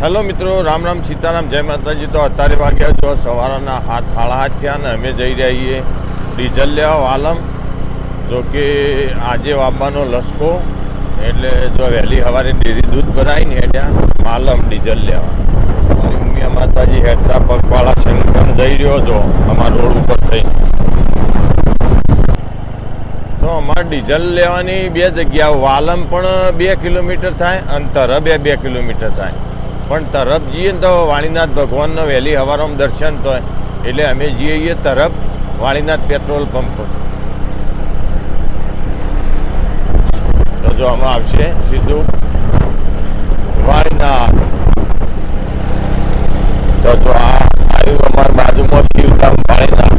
Hello મિત્રો, રામ રામ સીતારામ, જય માતાજી. તો અત્યારે વાગ્યા જો સવારના હાથ સાડા હાથ થયા ને અમે જઈ રહ્યા છીએ ડીઝલ લેવા વાલમ. જો કે આજે વાપવાનો લસકો, એટલે જો વહેલી સવારે ડેરી દૂધ ભરાય ને ત્યાં માલમ ડીઝલ લેવા. અને ઉમિયા માતાજી હેઠતા પગવાળા સંગમ જઈ રહ્યો હતો અમારા રોડ ઉપર થઈ તો અમારે ડીઝલ લેવાની બે જગ્યા વાલમ પણ બે કિલોમીટર થાય, અંતર બે બે કિલોમીટર થાય. પણ તરફ જઈએ ને તો વાણીનાથ ભગવાનનો વહેલી હવારોમ દર્શન થાય એટલે અમે જઈએ તરફ વાણીનાથ પેટ્રોલ પંપ. તો જો આમાં આવશે સીધું વાણીનાથ તો જો આ આવ્યું અમારા બાજુમાં શિવધામ વાણીનાથ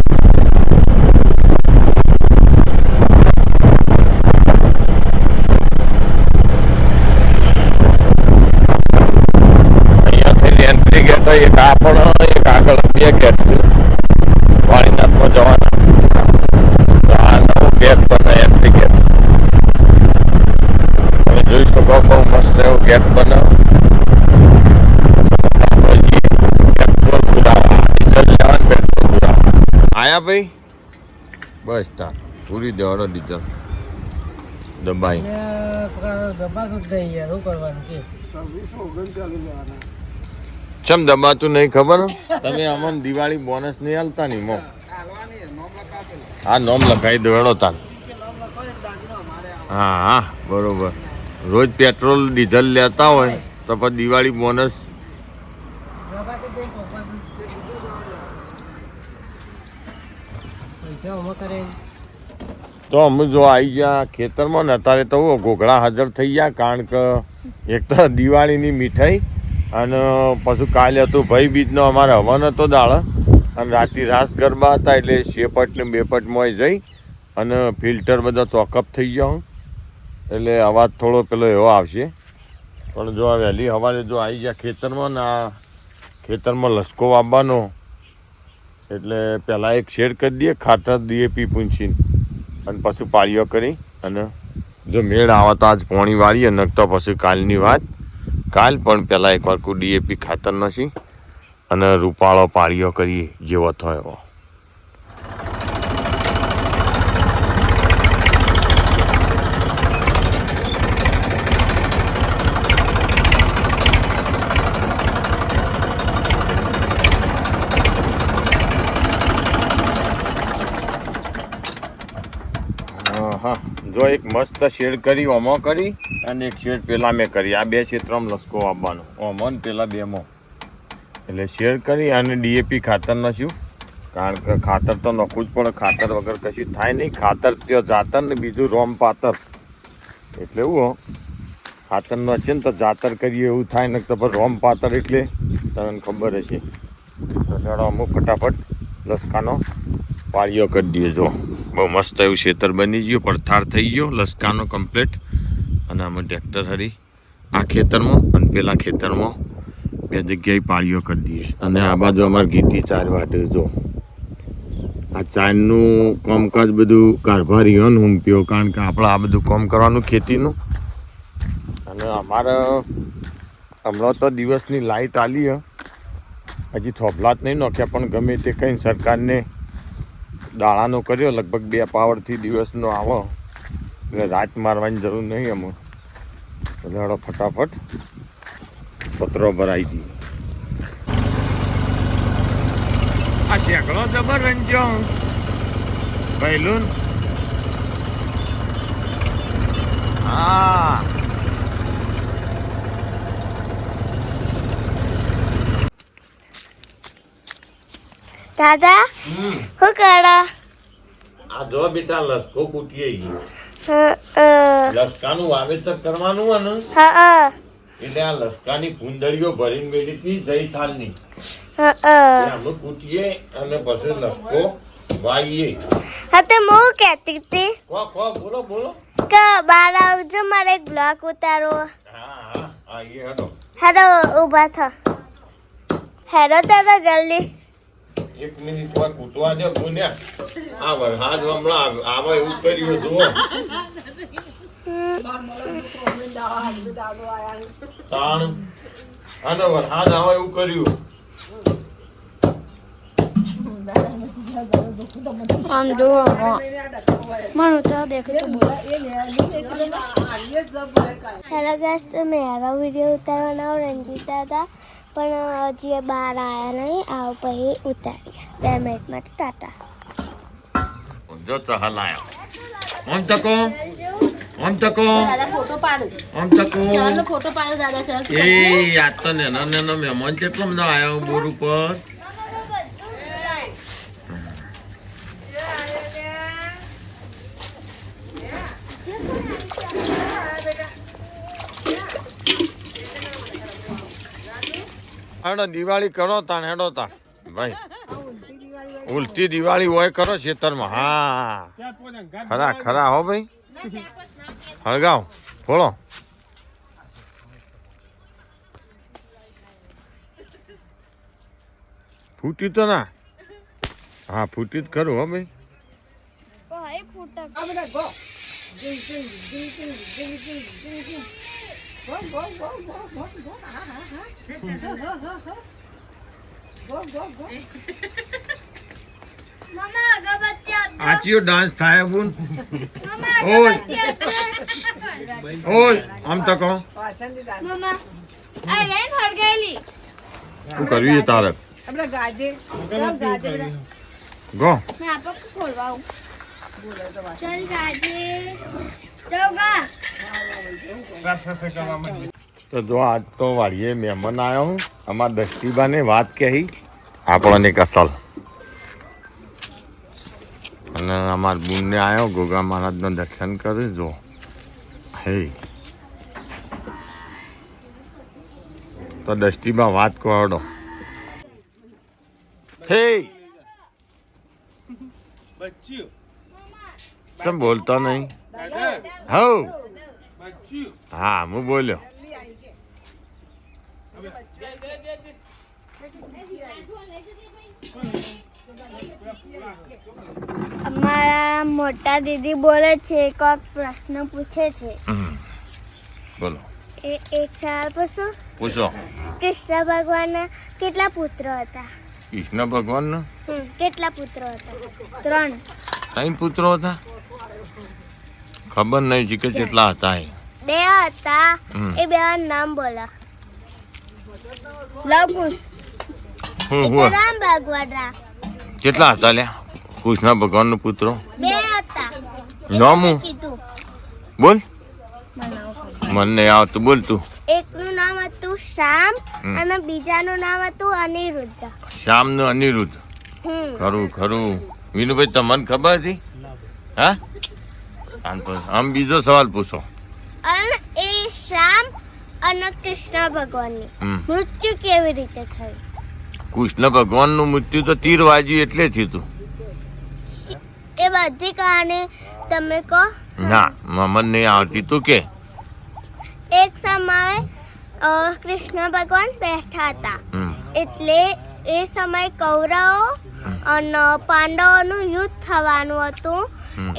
અહીંયાથી એન્ટ્રી ગેટ હોય એક આ પણ એક આગળ બે ગેટ છે વાણીનાથમાં જવાના તો આ નવું ગેટ બને એન્ટ્રી ગેટ તમે જોઈ શકો બહુ મસ્ત એવું ગેટ બને આપણે જઈએ પેટ્રોલ પુરાવા ડીઝલ લેવાનું પેટ્રોલ પુરાવા આયા ભાઈ બસ તા પૂરી દેવાનો ડીઝલ દબાઈ દબાતું જ નહીં યાર શું કરવાનું કે ચમ દબાતું નહીં ખબર તમે અમને દિવાળી બોનસ નહીં આલતા નહીં મો હા નોમ લખાઈ દેવાનો તાર હા હા બરોબર રોજ પેટ્રોલ, ડીઝલ લેતા હોય તો પછી દિવાળી બોનસ. તો અમે જો આવી ગયા ખેતરમાં ને અત્યારે તો ઘોઘળા હાજર થઈ ગયા, કારણ કે એક તો દિવાળીની મીઠાઈ અને પછી કાલે હતું ભાઈ બીજનો અમારે હવન હતો દાળ. અને રાતે રાસ ગરબા હતા એટલે શેપટ ને બેપટમાં જઈ અને ફિલ્ટર બધા ચોકઅપ થઈ ગયા. હું એટલે અવાજ થોડો પેલો એવો આવશે. પણ જો આ વહેલી સવારે જો આવી ગયા ખેતરમાં ને આ ખેતરમાં લસકો વાવવાનો, એટલે પહેલાં એક શેડ કરી દઈએ, ખાતર ડીએપી પૂંછીને. અને પછી પાળીઓ કરી અને જો મેળ આવે તો આજ પોણી વાળીએ ન તો પછી કાલની વાત. કાલ પણ પહેલાં એકવાર કોઈ ડીએપી ખાતર નથી અને રૂપાળો પાળીઓ કરીએ, જેવો થયો. એવો હા, જો એક મસ્ત શેડ કરી, ઓમો કરી, અને એક શેડ પેલા મેં કરી. આ બે ક્ષેત્રમાં લસકો આપવાનો ઓમો ને પેલા બેમાં એટલે શેડ કરી અને ડીએપી ખાતર નાખ્યું. કારણ કે ખાતર તો નાખવું જ પડે ખાતર વગર કશું થાય નહીં. ખાતર ત્યાં જાતર ને બીજું રોમ પાતર. એટલે એવું હો. ખાતર નાખીએ ને તો જાતર કરીએ એવું થાય ને તો પણ રોમ પાતર એટલે તમને ખબર હશે. તો ચાલો અમુક ફટાફટ લસકાનો પાળીઓ કરી દઈએ જો. બહુ મસ્ત એવું ખેતર બની ગયું, પડથાર થઈ ગયો, લસકાનો કમ્પ્લીટ અને આમાં ટ્રેક્ટર હરી. આ ખેતરમાં અને પેલા ખેતરમાં બે જગ્યાએ પાળીઓ કરી દઈએ. અને આ બાજુ અમારે ગીતી ચાર વાટે, જો. આ ચારનું કામકાજ બધું કારભારી હોય હન હુંપ્યો કારણ કે આપણે આ બધું કામ કરવાનું ખેતીનું. અને અમારે હમણાં તો દિવસની લાઇટ આલી હજી થોભલા જ નહીં નાખ્યા, પણ ગમે તે કંઈ સરકારને દાણાનો કર્યો, લગભગ બે પાવરથી દિવસનો આવો. એટલે રાત મારવાની જરૂર નહીં અમે એટલે ફટાફટ. પત્રો ભરાઈ દઈએ આ શેકડો જબર રંજો પહેલું હા. દાદા શું કરો? આ જો બેટા લસકો કૂટીએ હ, અ, લસકાનું વાવેતર કરવાનું હોય ને એટલે આ લસકાની કુંડળીઓ ભરીને મેળી હતી જઈ સાલની. હ, અમે કૂટીએ અને પછી લસકો વાઈએ હા તો હું કહેતી હતી. કો કો બોલો બોલો. કે બહાર આવજો મારે એક બ્લોક ઉતારો હા હા આઈએ હડો હેલો ઊભા થા. હેલો દાદા જલ્દી. એક મિનિટ વાર કૂટવા દે ગુન્યા આ વરસાદ હમણાં આવ- એવું કર્યું હતું તાણ. અને વરસાદ આવે એવું કર્યું. આમ જો મને. તો દેખે તો હેલો ગાઈસ તો મારો વીડિયો ઉતારવાના રંજીતા હતા. પણ હજી બહાર આવ્યા નહીં. આવ પછી ઉતારીએ. બે મિનિટ માટે ટાટા. જો ચહા લાયા આમ તકો આમ તકો દાદા ફોટો પાડું. આમ તકો ચાલો ફોટો પાડું દાદા ચાલ એ આ તો નેનો નેનો મહેમાન કેટલો બધો આવ્યો બોર ઉપર. હેડો દિવાળી કરો તાણ હેડો તાણ ભાઈ ઉલટી દિવાળી હોય કરો ખેતરમાં હા ખરા ખરા હો ભાઈ હળગાવ ફોડો ફૂટી તો ના હા ફૂટી જ ખરું હો ભાઈ ભાઈ ફૂટા મમ્મા અગરબત્તી આપજો આચીયો ડાન્સ થાય બુન મમ્મા ઓય. અગરબત્તી આપજો ઓય આમ તો કહો મમ્મા આ રેન હળગેલી શું કરવી છે તારે આપણે ગાજે ચાલ ગાજે બેટા. ગો મેં આપો ખોલવા આવું ચલ ગાજે ચૌગા તો જો આજ તો વાડીએ મહેમાન આવ્યો હું. અમારા દસ્તીબાને વાત કહી. આપણને કસલ. અને અમારા બુનને આવ્યો ગોગા મહારાજનું દર્શન કરી જો. હે. તો દસ્તીબા વાત કહો હે. કેમ બોલતો નહીં? હવ હા હું બોલ્યો. અમારા મોટા દીદી બોલે છે કોક પ્રશ્ન પૂછે છે. બોલો. એ એક સવાલ પૂછો. પૂછો. કૃષ્ણ ભગવાનના કેટલા પુત્ર હતા? કૃષ્ણ ભગવાનના? કેટલા પુત્રો હતા? ત્રણ. ત્રણ પુત્રો હતા? ખબર નહીં જીકે કેટલા હતા એ. બે હતા. એ બે નામ બોલા. લવ હું હું? રામ ભગવાન કેટલા હતા લે કૃષ્ણ ભગવાનનો પુત્રો? બે હતા. નામ હું? બોલ. મને નહીં આવતું. બોલ તું. એકનું નામ હતું શ્યામ. અને બીજાનું નામ હતું અનિરુદ્ધ. શ્યામનું અનિરુદ્ધ. ખરું ખરું. વિનુભાઈ તમને ખબર હતી? હા? આમ બીજો સવાલ પૂછો. એ શ્યામ અને કૃષ્ણ ભગવાનની. મૃત્યુ કેવી રીતે થયું? કૃષ્ણ ભગવાનનું મૃત્યુ તો તીર વાજ્યું એટલે થયું. હતું એ બધી કહાની તમે કહો. ના મમન નહીં આવતી તું કે. એક સમયે કૃષ્ણ ભગવાન બેઠા હતા. એટલે એ સમય કૌરવો અને પાંડવોનું યુદ્ધ થવાનું હતું.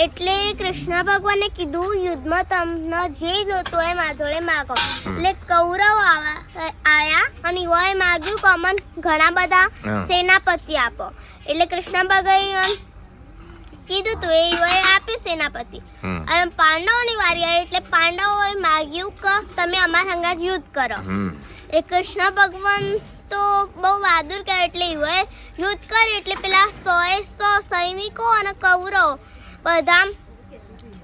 એટલે કૃષ્ણ ભગવાને કીધું યુદ્ધમાં તમને જે જોતો એ મારા જોડે માગો. એટલે કૌરવ આવ્યા અને યુવાએ માગ્યું કે અમને ઘણા બધા સેનાપતિ આપો. એટલે કૃષ્ણ ભગવાન કીધું તું એ યુવાએ આપ્યું સેનાપતિ. અને પાંડવોની વારી આવી એટલે પાંડવોએ માગ્યું કે તમે અમારા સંગાત યુદ્ધ કરો. એ કૃષ્ણ ભગવાન તો બહુ બહાદુર કહે એટલે એઓએ યુદ્ધ કર્યું એટલે પેલા સોએ સો સૈનિકો અને કૌરવો બધા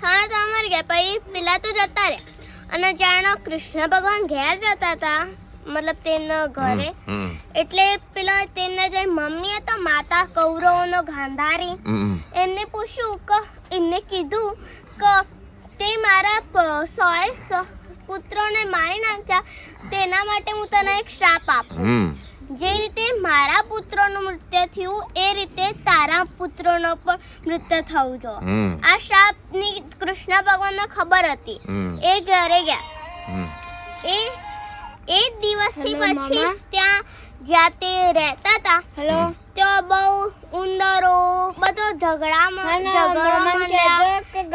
થાણા તો મરી ગયા. પછી પેલા તો જતા રહ્યા. અને જાણે કૃષ્ણ ભગવાન ઘેર જતા હતા મતલબ તેના ઘરે. એટલે પેલા તેમના જે મમ્મી હતા માતા કૌરવોનો ગાંધારી એમને પૂછ્યું કે એમને કીધું કે તે મારા સોએ પુત્રોને મારી નાખ્યા. તેના માટે હું તને એક શ્રાપ આપું. જે રીતે મારા પુત્રોનું મૃત્યુ થયું એ રીતે તારા પુત્રનો પણ મૃત્યુ થવું જો. આ શ્રાપની કૃષ્ણ ભગવાનને ખબર હતી. એ ઘરે ગયા. એ એ જ દિવસથી પછી ત્યાં જ્યાં તે રહેતા હતા હેલો. તો બહુ ઉંદરો બધો ઝઘડામાં ઝઘડવા માંડ્યા.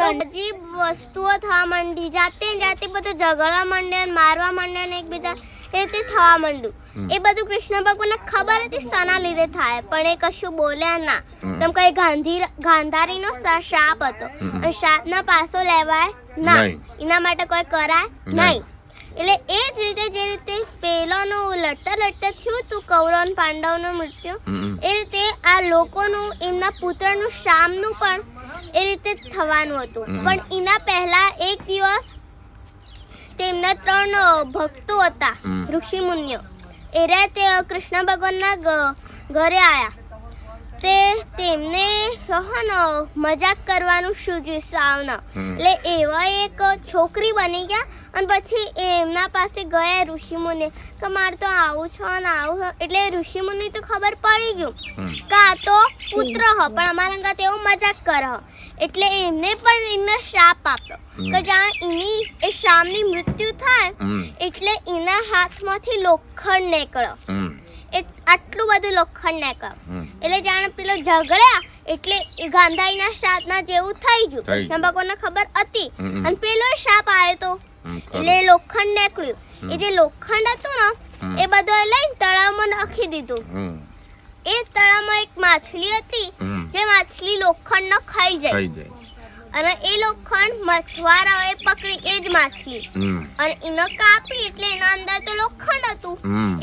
અજીબ વસ્તુઓ થવા માંડી. જાતે જાતે બધો ઝઘડા માંડ્યા ને મારવા માંડ્યા ને એકબીજા એ રીતે થવા માંડ્યું. એ બધું કૃષ્ણ ભગવાનને ખબર હતી શાના લીધે થાય પણ એ કશું બોલ્યા ના. તેમ કઈ ગાંધી ગાંધારીનો શ્રાપ શાપ હતો. અને શાપના પાસો લેવાય ના. એના માટે કોઈ કરાય નહીં. એટલે એ જ રીતે જે રીતે પેલોનું લડતા લડતા થયું તું કૌરવ પાંડવનું મૃત્યુ એ રીતે આ લોકોનું એમના પુત્રનું શામનું પણ એ રીતે થવાનું હતું. પણ એના પહેલા એક દિવસ તેમના ત્રણ ભક્તો હતા. ઋષિ મુનિઓ એ રહ્યા તે કૃષ્ણ ભગવાનના ઘરે આવ્યા તે તેમને કહો ને મજાક કરવાનું સૂઝ્યું સાવના. એટલે એવા એક છોકરી બની ગયા અને પછી એમના પાસે ગયા ઋષિમુનિ. કે મારે તો આવું છે ને આવું છે. એટલે ઋષિમુનિ તો ખબર પડી ગયું. કાં તો પુત્ર હ પણ અમારા અંગા તેઓ મજાક કરે એટલે એમને પણ એમને શ્રાપ આપ્યો. કે જાણ એની એ શામની મૃત્યુ થાય એટલે એના હાથમાંથી લોખંડ નીકળ્યો. આટલું બધું લોખંડ નીકળ્યું હમ. એટલે જાણે પેલો ઝઘડ્યા એટલે એ ગાંધાઈના શાપના જેવું થઈ ગયું. થઈ ભગવાનને ખબર હતી. અને પેલો શાપ આવ્યો તો. એટલે લોખંડ નીકળ્યું. એ જે લોખંડ હતું ને એ બધો લઈને તળાવમાં નાખી દીધું. એ તળાવમાં એક માછલી હતી. જે માછલી લોખંડ ન ખાઈ જાય. અને એ લોખંડ મછવારાઓએ પકડી એ જ માછલી. અને એને કાપી એટલે એના અંદર તો લોખંડ હતું.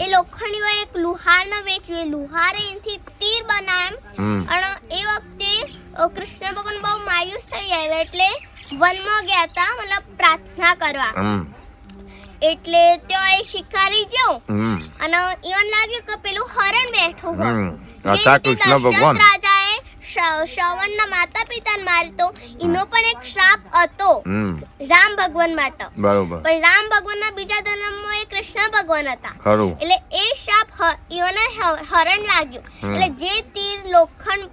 એ લોખંડીઓ એક લુહારને વેચ્યું. લુહારે એનથી તીર બનાવ્યું. અને એ વખતે કૃષ્ણ ભગવાન બહુ માયુસ થઈ ગયા એટલે વનમાં ગયા હતા મતલબ પ્રાર્થના કરવા. એટલે ત્યાં એ શિકારી ગયો અને એવું લાગ્યું કે પેલું હરણ બેઠું હોય. કૃષ્ણ ભગવાન. શ્રવણના માતા પિતાને માર્યો એનો પણ એક શ્રાપ હતો. રામ ભગવાન માટે. બરોબર. પણ રામ ભગવાનના બીજા જન્મમાં એ કૃષ્ણ ભગવાન હતા. એટલે એ શ્રાપ ઈઓને હરણ લાગ્યું. એટલે જે તીર લોખંડ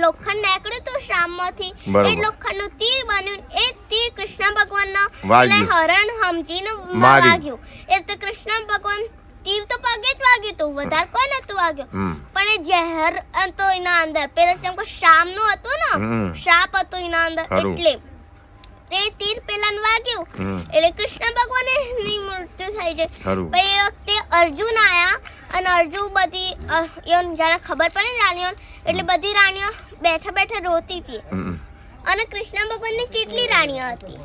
લોખંડ નીકળ્યું તો શામમાંથી. એ લોખંડનું તીર બન્યું. એ તીર કૃષ્ણ ભગવાનના ના પેલા હરણ સમજીને માર્યું. એ એટલે કૃષ્ણ ભગવાન તીર તો પગે જ વાગ્યું હતું વધારે કોઈ નતું વાગ્યું. પણ એ ઝેર હતો એના અંદર. પેલા જેમ કે શામનું હતું ને શાપ હતો એના અંદર. એટલે તે તીર પેલા વાગ્યું. એટલે કૃષ્ણ ભગવાનની મૃત્યુ થઈ છે. પછી એ વખતે અર્જુન આયા અને અર્જુન બધી અ, જાણે ખબર પડે ને રાણીઓ એટલે બધી રાણીઓ બેઠા બેઠા રોતી હતી. અને કૃષ્ણ ભગવાનની કેટલી રાણીઓ હતી?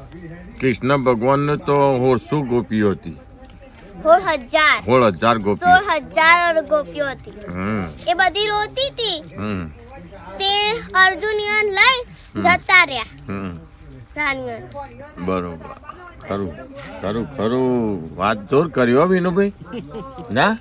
કૃષ્ણ ભગવાન તો હોરસો ગોપીઓ હતી. સોળ હજાર સોળ હજાર ગોપીઓ. સોળ હજાર ગોપીઓ હતી. એ બધી રોતી હતી તે અર્જુન ઈયોને લઈ જતા રહ્યા. હમ. બરોબર. ખરું. ખરું ખરું. વાત જોર કર્યો વિનુભાઈ. ના?